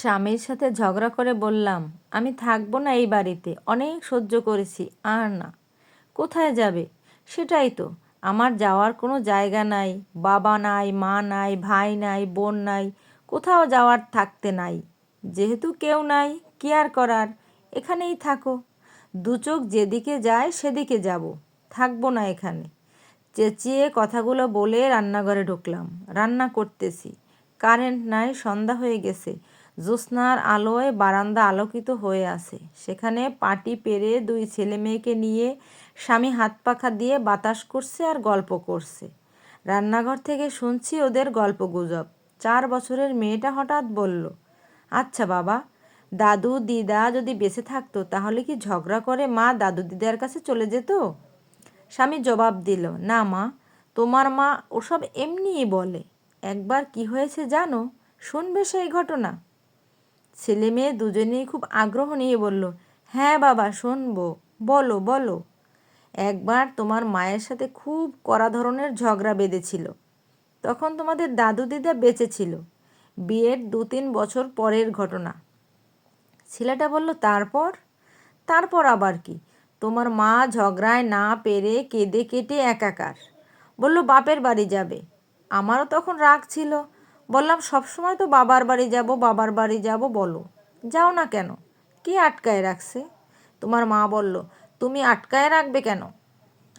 স্বামীর সাথে ঝগড়া করে বললাম, আমি থাকব না এই বাড়িতে, অনেক সহ্য করেছি, আর না। কোথায় যাবে? সেটাই তো, আমার যাওয়ার কোনো জায়গা নাই, বাবা নাই, মা নাই, ভাই নাই, বোন নাই, কোথাও যাওয়ার থাকতে নাই। যেহেতু কেউ নাই, কি আর করার? এখানেই থাকো। দু চোখ যেদিকে যায়, সেদিকে যাব। থাকব না এখানে। চেঁচিয়ে কথাগুলো বলে রান্নাঘরে ঢুকলাম। রান্না করতেছি। কারেন্ট নাই, সন্ধ্যা হয়ে গেছে। জ্যোৎস্নার আলোয় বারান্দা আলোকিত হয়ে আছে। সেখানে পাটি পেরে দুই ছেলে মেয়েকে নিয়ে স্বামী হাত পাখা দিয়ে বাতাস করছে আর গল্প করছে। রান্নাঘর থেকে শুনছি ওদের গল্প গুজব চার বছরের মেয়েটা হঠাৎ বলল আচ্ছা বাবা, দাদু, দিদা যদি বেঁচে থাকতো তাহলে কি ঝগড়া করে মা দাদু দিদার কাছে চলে যেত? স্বামী জবাব দিল, না মা, তোমার মা ওসব এমনিই বলে। একবার কি হয়েছে জানো? শুনবে সেই ঘটনা। ছেলে মেয়ে দুজনেই খুব আগ্রহ নিয়ে বলল হ্যাঁ বাবা, শুনব। বলো বলো। একবার তোমার মায়ের সাথে খুব কড়া ধরনের ঝগড়া বেঁধেছিল। তখন তোমাদের দাদু দিদা বেঁচে ছিল। বিয়ের দু তিন বছর পরের ঘটনা। ছেলেটা বলল, তারপর? তারপর আবার কি? তোমার মা ঝগড়ায় না পেরে কেঁদে কেটে একাকার। বলল, বাপের বাড়ি যাবে। আমারও তখন রাগ ছিল। বললাম সবসময় তো বাবার বাড়ি যাব, বাবার বাড়ি যাব, বলো। যাও না কেন? কে আটকায় রাখছে? তোমার মা বলল, তুমি আটকায় রাখবে কেন?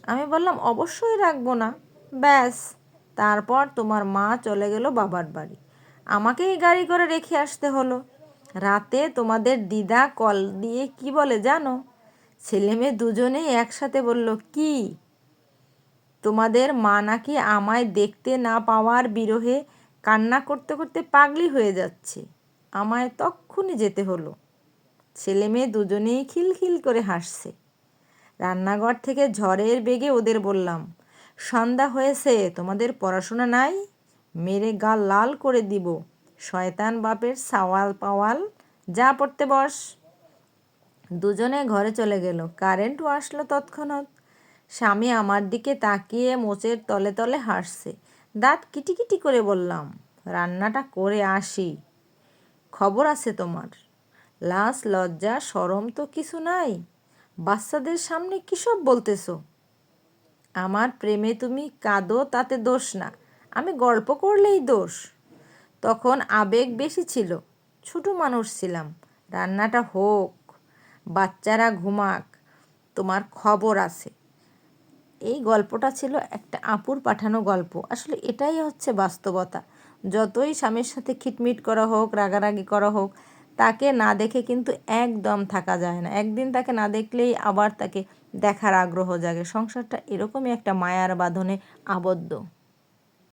আমি বললাম, অবশ্যই রাখব না। ব্যাস, তারপর তোমার মা চলে গেল বাবার বাড়ি। আমাকেই গাড়ি করে রেখে আসতে হলো। রাতে তোমাদের দিদা কল দিয়ে কি বলে জানো? ছেলে মেয়ে দুজনেই একসাথে বলল, কি? তোমাদের মা নাকি আমায় দেখতে না পাওয়ার বিরহে কান্না করতে করতে পাগলি হয়ে যাচ্ছে। আমায় তক্ষুনি যেতে হলো। ছেলে মেয়ে দুজনেই খিলখিল করে হাসছে। রান্নাঘর থেকে ঝড়ের বেগে ওদের বললাম, সন্ধ্যা হয়েছে, তোমাদের পড়াশোনা নাই? মেরে গাল লাল করে দিব। শয়তান বাপের সাওয়াল পাওয়াল, যা পড়তে বস। দুজনে ঘরে চলে গেল। কারেন্টও আসলো তৎক্ষণাৎ। স্বামী আমার দিকে তাকিয়ে মোচের তলে তলে হাসছে। দাঁত কিটিকিটি করে বললাম, রান্নাটা করে আসি। খবর আছে তোমার। লাশ লজ্জা সরম তো কিছু নাই। বাচ্চাদের সামনে কী সব বলতেছো? আমার প্রেমে তুমি কাঁদো, তাতে দোষ না। আমি গল্প করলেই দোষ। তখন আবেগ বেশি ছিল। ছোটো মানুষ ছিলাম। রান্নাটা হোক, বাচ্চারা ঘুমাক, তোমার খবর আছে। এই গল্পটা ছিল একটা আপুর পাঠানো গল্প। আসলে এটাই হচ্ছে বাস্তবতা। যতই স্বামীর সাথে খিটমিট করা হোক, রাগারাগি করা হোক, তাকে না দেখে কিন্তু একদম থাকা যায় না। একদিন তাকে না দেখলেই আবার তাকে দেখার আগ্রহ জাগে। সংসারটা এরকমই একটা মায়ার বাঁধনে আবদ্ধ।